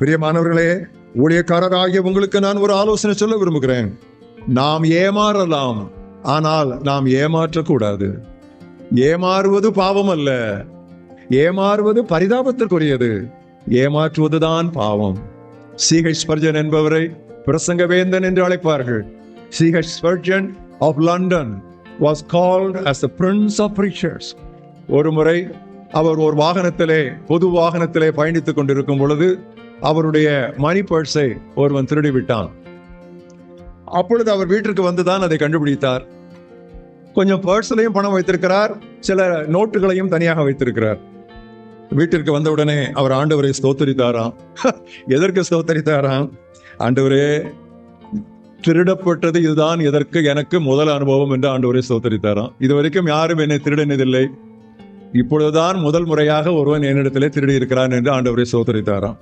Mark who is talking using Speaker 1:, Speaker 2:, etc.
Speaker 1: பிரியமானவர்களே ஊழியக்காரராகிய உங்களுக்கு நான் ஒரு ஆலோசனை சொல்ல விரும்புகிறேன். நாம் ஏமாறலாம் ஆனால் நாம் ஏமாற்றக்கூடாது. ஏமாறுவது பாவம் அல்ல ஏமாறுவது பரிதாபத்திற்குரியது. ஏமாற்றுவதுதான் பாவம். சிஹெச் ஸ்பர்ஜன் என்பவரை பிரசங்கவேந்தன் என்று அழைப்பார்கள். C H Spurgeon of London was called as the prince of preachers. ஒரு முறை அவர் ஒரு வாகனத்திலே பொது வாகனத்திலே பயணித்துக் கொண்டிருக்கும் பொழுது அவருடைய மணி பர்ஸை ஒருவன் திருடி விட்டான் அப்பொழுது அவர் வீட்டிற்கு வந்துதான் அதை கண்டுபிடித்தார். கொஞ்சம் பர்ஸ்லையும் பணம் வைத்திருக்கிறார் சில நோட்டுகளையும் தனியாக வைத்திருக்கிறார். வீட்டிற்கு வந்தவுடனே அவர் ஆண்டவரை ஸ்தோத்தரித்தாராம். எதற்கு ஸ்தோத்தரித்தாராம்? ஆண்டவரே திருடப்பட்டது இதுதான் எதற்கு எனக்கு முதல் அனுபவம் என்று ஆண்டவரை ஸ்தோத்தரித்தாராம். இதுவரைக்கும் யாரும் என்னை திருடினதில்லை. இப்பொழுதுதான் முதல் முறையாக ஒருவன் என்னிடத்திலே திருடி இருக்கிறான் என்று ஆண்டவரை சோதரித்தாராம்